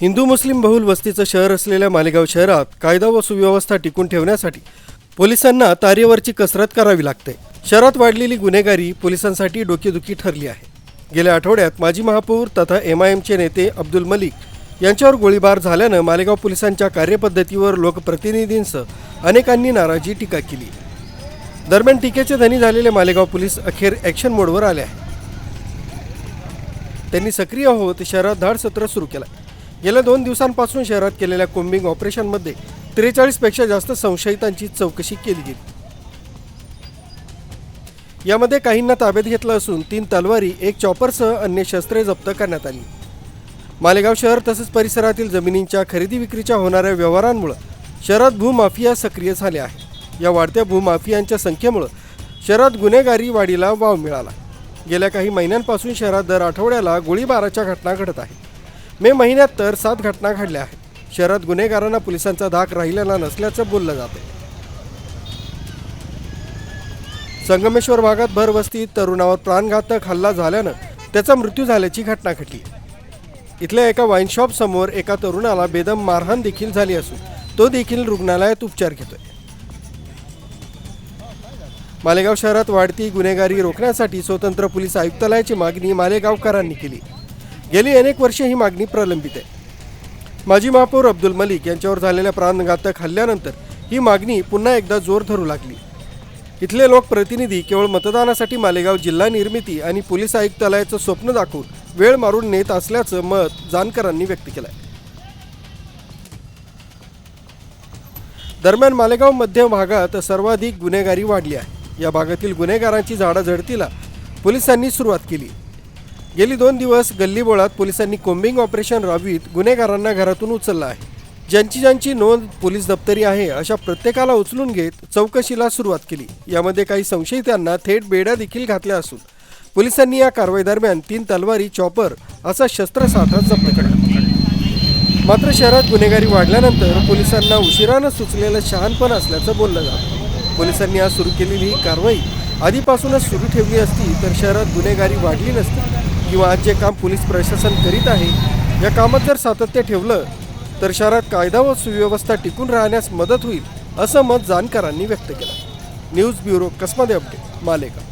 हिंदू मुस्लिम बहुल वस्तीचं शहर असलेल्या मालेगाव शहरात कायदा व सुव्यवस्था टिकून ठेवण्यासाठी पोलिसांना तारेवरची कसरत करावी लागते. शहरात वाढलेली गुन्हेगारी पोलिसांसाठी डोकेदुखी ठरली आहे. गेल्या आठवड्यात माजी महापौर तथा एम आय एमचे नेते अब्दुल मलिक यांच्यावर गोळीबार झाल्यानं मालेगाव पोलिसांच्या कार्यपद्धतीवर लोकप्रतिनिधींसह अनेकांनी नाराजी टीका केली. दरम्यान टीकेचे धनी झालेले मालेगाव पोलीस अखेर ॲक्शन मोडवर आले आहे त्यांनी सक्रिय होत शहरात धाडसत्र सुरू केलं गेल्या दोन दिवसांपासून शहरात केलेल्या कोम्बिंग ऑपरेशनमध्ये त्रेचाळीसपेक्षा जास्त संशयितांची चौकशी केली गेली. यामध्ये काहींना ताब्यात घेतलं असून तीन तलवारी एक चॉपरसह अन्य शस्त्रे जप्त करण्यात आली. मालेगाव शहर तसेच परिसरातील जमिनींच्या खरेदी विक्रीच्या होणाऱ्या व्यवहारांमुळे शहरात भूमाफिया सक्रिय झाले आहे. या वाढत्या भूमाफियांच्या संख्येमुळे शहरात गुन्हेगारी वाढीला वाव मिळाला. गेल्या काही महिन्यांपासून शहरात दर आठवड्याला गोळीबाराच्या घटना घडत आहेत. मे महिन्यात तर सात घटना घडल्या आहेत. शहरात गुन्हेगारांना पोलिसांचा धाक राहिलेला नसल्याचं बोललं जाते संगमेश्वर भागात भरवस्तीत तरुणावर प्राणघातक हल्ला झाल्यानं त्याचा मृत्यू झाल्याची घटना घडली. इथल्या एका वाईनशॉप समोर एका तरुणाला बेदम मारहाण देखील झाली असून तो देखील रुग्णालयात उपचार घेतोय. मालेगाव शहरात वाढती गुन्हेगारी रोखण्यासाठी स्वतंत्र पोलीस आयुक्तालयाची मागणी मालेगावकरांनी केली. गेली अनेक वर्षे ही मागणी प्रलंबित आहे. माजी महापौर अब्दुल मलिक यांच्यावर झालेल्या प्राणघातक हल्ल्यानंतर ही मागणी पुन्हा एकदा जोर धरू लागली. इथले लोकप्रतिनिधी केवळ मतदानासाठी मालेगाव जिल्हा निर्मिती आणि पोलीस आयुक्तालयाचं स्वप्न दाखवून वेळ मारून नेत असल्याचं मत जानकरांनी व्यक्त केलं दरम्यान मालेगाव मध्य भागात सर्वाधिक गुन्हेगारी वाढली आहे. या भागातील गुन्हेगारांची झाडाझडतीला पोलिसांनी सुरुवात केली. गेली दोन दिवस गल्लीबोळात पोलिसांनी कोम्बिंग ऑपरेशन राबवीत गुन्हेगारांना घरातून उचललं आहे. ज्यांची ज्यांची नोंद पोलीस दप्तरी आहे अशा प्रत्येकाला उचलून घेत चौकशीला सुरुवात केली. यामध्ये काही संशयितांना थेट बेड्या देखील घातल्या असून पोलिसांनी या कारवाई दरम्यान तीन तलवारी चॉपर असा शस्त्रसाठा जप्त केला. मात्र शहरात गुन्हेगारी वाढल्यानंतर पोलिसांना उशिरानं सुचलेलं शहाणपण असल्याचं बोललं जातं. पोलिसांनी आज सुरू केलेली ही कारवाई आधीपासूनच सुरू ठेवली असती तर शहरात गुन्हेगारी वाढली नसती. किंवा आज जे काम पोलीस प्रशासन करीत आहे या कामात जर सातत्य ठेवलं तर शहरात कायदा व सुव्यवस्था टिकून राहण्यास मदत होईल असं मत जानकरांनी व्यक्त केलं. न्यूज ब्युरो कसमध्ये अपडेट? मालेगाव.